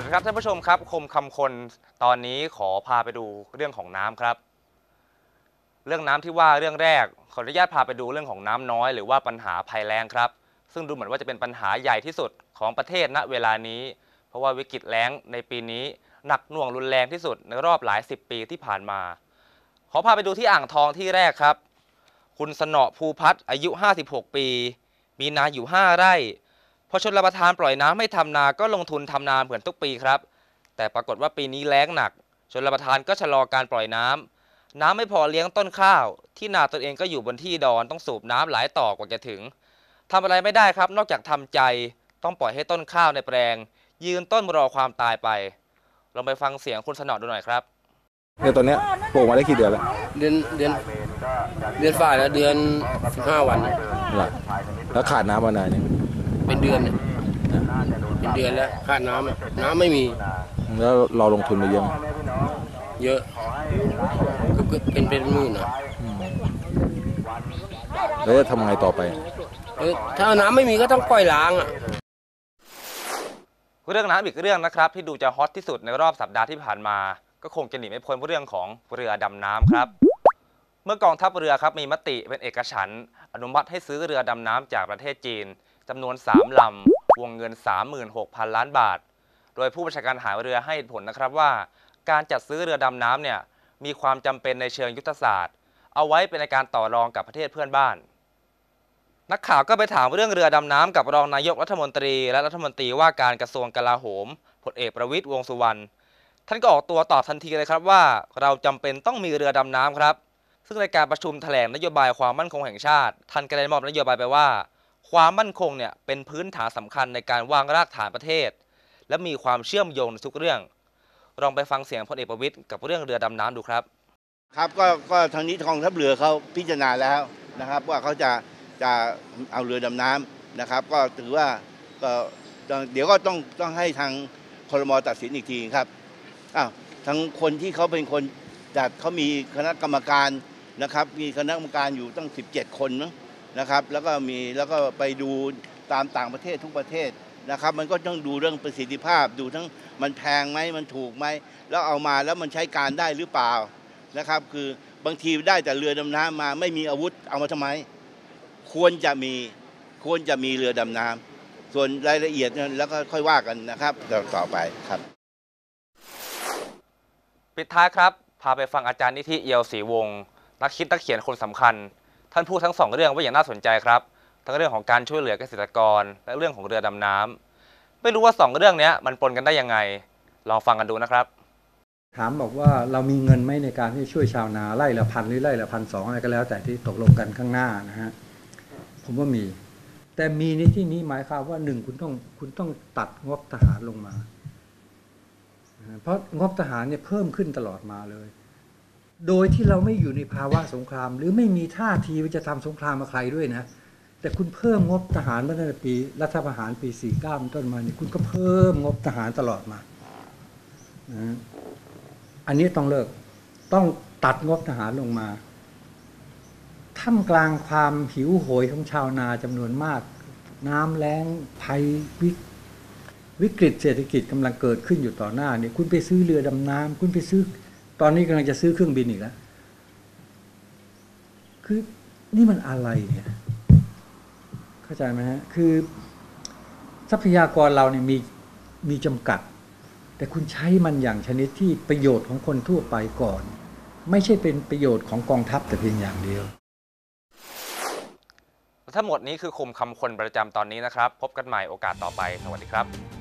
ดีครับท่านผู้ชมครับคมคำคนตอนนี้ขอพาไปดูเรื่องของน้ำครับ เรื่องน้ำที่ว่าเรื่องแรกขออนุญาตพาไปดูเรื่องของน้ำน้อย หรือว่าปัญหาภัยแล้งครับ ซึ่งดูเหมือนว่าจะเป็นปัญหาใหญ่ที่สุดของประเทศณเวลานี้ เพราะว่าวิกฤตแล้งในปีนี้หนักหน่วงรุนแรงที่สุดในรอบหลายสิบปีที่ผ่านมา ขอพาไปดูที่อ่างทองที่แรกครับ คุณสนอภูพัฒน์อายุ 56 ปี มีนาอยู่ 5 ไร่ พอชนรับประทานปล่อยน้ำไม่ทำนาก็ลงทุนทำนาเหมือนทุกปีครับ แต่ปรากฏว่าปีนี้แล้งหนัก ชนรับประทานก็ชะลอการปล่อยน้ำน้ำไม่พอเลี้ยงต้นข้าว ที่นาตนเองก็อยู่บนที่ดอนต้องสูบน้ำหลายต่อกว่าจะถึงทำอะไรไม่ได้ครับ นอกจากทำใจต้องปล่อยให้ต้นข้าวในแปลง ยืนต้นรอความตายไปลองไปฟังเสียงคุณสนอดูหน่อยครับเนี่ยตอนเนี้ยปลูกมาได้กี่เดือนแล้วเดือนเดือนเดือนฝ่ายแล้วเดือนสิบห้าวันล่ะแล้วขาดน้ำมานานเนี่ย เป็นเดือนเนี่ยเป็นเดือนแล้วขาดน้ำอะน้ำไม่มีแล้วเราลงทุนไปเยอะไหมเยอะก็ก็เป็นเป็นหมื่นอะแล้วจะทำไงต่อไป เออถ้าน้ำไม่มีก็ต้องปล่อยล้างอะเรื่องน้ำอีกเรื่องนะครับที่ดูจะฮอตที่สุดในรอบสัปดาห์ที่ผ่านมา ก็คงจะหนีไม่พ้นเรื่องของเรือดำน้ำครับ เมื่อกองทัพเรือครับมีมติเป็นเอกฉันท์อนุมัติให้ซื้อเรือดำน้ำจากประเทศจีน จำนวน 3ลำวงเงิน 36,000 ล้านบาท โดยผู้บัญชาการหาเรือให้ผลนะครับว่า การจัดซื้อเรือดำน้ำเนี่ยมีความจำเป็นในเชิงยุทธศาสตร์ เอาไว้เป็นในการต่อรองกับประเทศเพื่อนบ้าน นักข่าวก็ไปถามเรื่องเรือดำน้ำกับรองนายกรัฐมนตรี และรัฐมนตรีว่าการกระทรวงกลาโหมพลเอกประวิตรวงสุวรรณท่านก็ออกตัวตอบทันทีเลยครับว่า เราจำเป็นต้องมีเรือดำน้ำครับ ซึ่งในการประชุมแถลงนโยบายความมั่นคงแห่งชาติ ท่านก็ได้มอบนโยบายไปว่า ความมั่นคงเนี่ยเป็นพื้นฐานสำคัญในการวางรากฐานประเทศ และมีความเชื่อมโยงในทุกเรื่อง ลองไปฟังเสียงพลเอกประวิตรกับเรื่องเรือดำน้ำดูครับ ครับก็ก็ทางนี้กองทัพเรือเขาพิจารณาแล้วนะครับ ว่าเขาจะจะเอาเรือดำน้ำนะครับ ก็ถือว่าก็ต้อเดี๋ยวก็ต้องต้องให้ทางครมตัดสินอีกทีครับอ้าวทางคนที่เขาเป็นคนจัดเขามีคณะกรรมการนะครับ มีคณะกรรมการอยู่ตั้ง 17 คนมั้ง นะครับแล้วก็มีแล้วก็ไปดูตามต่างประเทศทุกประเทศนะครับมันก็ต้องดูเรื่องประสิทธิภาพดูทั้งมันแพงไหมมันถูกไหมแล้วเอามาแล้วมันใช้การได้หรือเปล่านะครับคือบางทีได้แต่เรือดำน้ำมาไม่มีอาวุธเอามาทำไม ควรจะมีควรจะมีเรือดำน้ำส่วนรายละเอียดนั้นแล้วก็ค่อยว่ากันนะครับต่อไปครับ ปิดท้ายครับ พาไปฟังอาจารย์นิธิเอียวศรีวงศ์นักคิดนักเขียนคนสำคัญ ท่านพูดทั้งสองเรื่องไว้อย่างน่าสนใจครับ ทั้งเรื่องของการช่วยเหลือเกษตรกร และเรื่องของเรือดำน้ำไม่รู้ว่าสองเรื่องนี้มันปนกันได้ยังไง ลองฟังกันดูนะครับ ถามบอกว่าเรามีเงินไหมในการที่ช่วยชาวนาไร่ละพันหรือไร่ละพันสองอะไรก็แล้ว แต่ที่ตกลงกันข้างหน้านะฮะผมว่ามี แต่มีในที่นี้หมายความว่าหนึ่งคุณต้องคุณต้องตัดงบทหารลงมา เพราะงบทหารเนี่ยเพิ่มขึ้นตลอดมาเลย โดยที่เราไม่อยู่ในภาวะสงคราม หรือไม่มีท่าทีว่าจะทำสงครามมาใครด้วยนะ แต่คุณเพิ่มงบทหารมาตั้งแต่ปีรัฐประหารปี49เป็นต้นมาเนี่ยคุณก็เพิ่มงบทหารตลอดมานะอันนี้ต้องเลิกต้องตัดงบทหารลงมาท่ามกลางความหิวโหยของชาวนาจำนวนมาก น้ำแล้งภัยวิกวิกฤตเศรษฐกิจกำลังเกิดขึ้นอยู่ต่อหน้าเนี่ยคุณไปซื้อเรือดำน้ำคุณไปซื้อ ตอนนี้กำลังจะซื้อเครื่องบินอีกแล้ว คือนี่มันอะไรเนี่ย เข้าใจไหมฮะ คือ ทรัพยากรเราเนี่ยมีมีจำกัด แต่คุณใช้มันอย่างชนิดที่ประโยชน์ของคนทั่วไปก่อน ไม่ใช่เป็นประโยชน์ของกองทัพแต่เพียงอย่างเดียวทั้งหมดนี้คือคมคำคนประจำตอนนี้นะครับ พบกันใหม่โอกาสต่อไป สวัสดีครับ